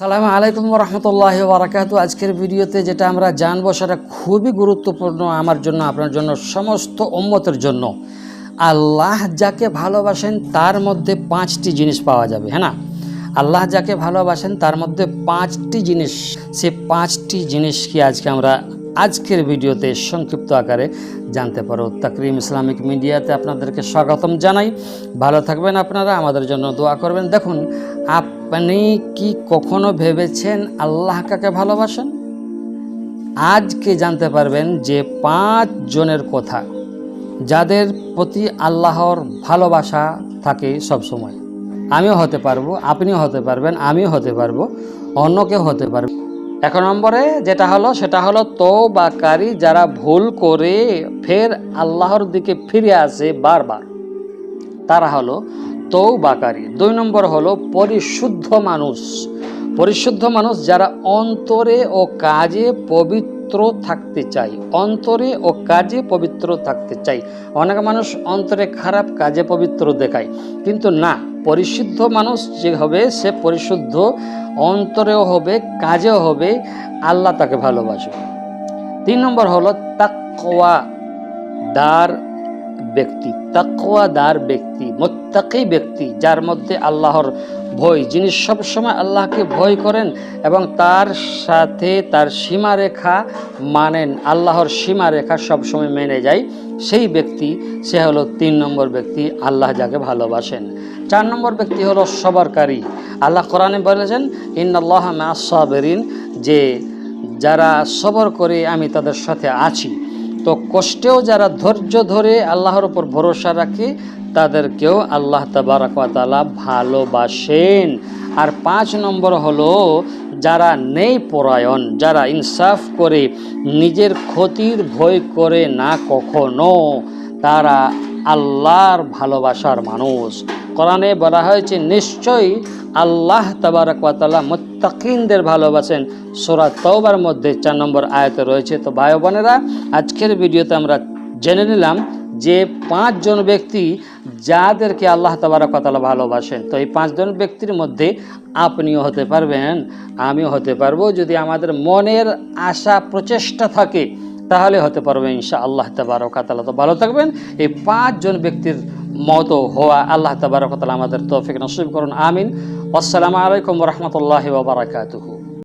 সালামু আলাইকুম রহমতুল্লাহ বারাকাতু আজকের ভিডিওতে যেটা আমরা জানব সেটা খুবই গুরুত্বপূর্ণ আমার জন্য, আপনার জন্য, সমস্ত উম্মতের জন্য। আল্লাহ যাকে ভালোবাসেন তার মধ্যে পাঁচটি জিনিস পাওয়া যাবে হ্যাঁ না? আল্লাহ যাকে ভালোবাসেন তার মধ্যে পাঁচটি জিনিস। সে পাঁচটি জিনিস কি আজকে আমরা আজকের ভিডিওতে সংক্ষিপ্ত আকারে জানতে পারো তাকরিম ইসলামিক মিডিয়াতে আপনাদেরকে স্বাগতম জানাই। ভালো থাকবেন আপনারা, আমাদের জন্য দোয়া করবেন। দেখুন, আপনি কি কখনো ভেবেছেন আল্লাহ কাকে ভালোবাসেন? আজকে জানতে পারবেন যে পাঁচ জনের কথা, যাদের প্রতি আল্লাহর ভালোবাসা থাকে সব সময় আমিও হতে পারব, আপনিও হতে পারবেন, আমিও হতে পারব অন্য কেউ হতে পারবে। এক নম্বরে যেটা হলো, সেটা হলো তো বাকারী যারা ভুল করে ফের আল্লাহর দিকে ফিরে আসে বারবার, তারা হলো তৌবাকারী দুই নম্বর হলো পরিশুদ্ধ মানুষ। পরিশুদ্ধ মানুষ যারা অন্তরে ও কাজে পবিত্র থাকতে চায়, অন্তরে ও কাজে পবিত্র থাকতে চাই অনেক মানুষ অন্তরে খারাপ কাজে পবিত্র দেখায়, কিন্তু না পরিশুদ্ধ মানুষ যে হবে, সে পরিশুদ্ধ অন্তরেও হবে, কাজেও হবে, আল্লাহ তাকে ভালোবাসবে তিন নম্বর হলো তাকওয়া, দার ব্যক্তি, তাকওয়াদার ব্যক্তি, মোত্তাকি ব্যক্তি, যার মধ্যে আল্লাহর ভয়, যিনি সবসময় আল্লাহকে ভয় করেন এবং তার সাথে তার সীমারেখা মানেন, আল্লাহর সীমারেখা সবসময় মেনে যায়, সেই ব্যক্তি, সে হলো তিন নম্বর ব্যক্তি, আল্লাহ যাকে ভালোবাসেন। চার নম্বর ব্যক্তি হলো সবরকারী আল্লাহ কোরআনে বলেছেন ইন্নআল্লাহ সাবেরিন যে যারা সবর করে আমি তাদের সাথে আছি। তো কষ্টেও যারা ধৈর্য ধরে আল্লাহর উপর ভরসা রাখে, তাদেরকেও আল্লাহ তাবারকালা ভালোবাসেন। আর পাঁচ নম্বর হলো, যারা নেই পরায়ণ, যারা ইনসাফ করে, নিজের ক্ষতির ভয় করে না কখনো, তারা আল্লাহর ভালোবাসার মানুষ। কোরআনে বলা হয়েছে, নিশ্চয়ই আল্লাহ তাবারকালা মুত্তাকিনদের ভালোবাসেন। সোরা তওবার মধ্যে চার নম্বর আয়তে রয়েছে। তো ভাই বোনেরা, আজকের ভিডিওতে আমরা জেনে নিলাম যে পাঁচজন ব্যক্তি যাদেরকে আল্লাহ তাবারকালা ভালোবাসেন। তো এই পাঁচজন ব্যক্তির মধ্যে আপনিও হতে পারবেন, আমিও হতে পারব। যদি আমাদের মনের আশা, প্রচেষ্টা থাকে, তাহলে হতে পারবে ইনশা আল্লাহ তাবারকাতালা তো ভালো থাকবেন। এই পাঁচজন ব্যক্তির মতো হওয়া আল্লাহ তাবারকাতালা আমাদের তৌফিক নসিব করুন আমিন। আসসালামু আলাইকুম রহমতুল্লাহ বারাকাতুহু।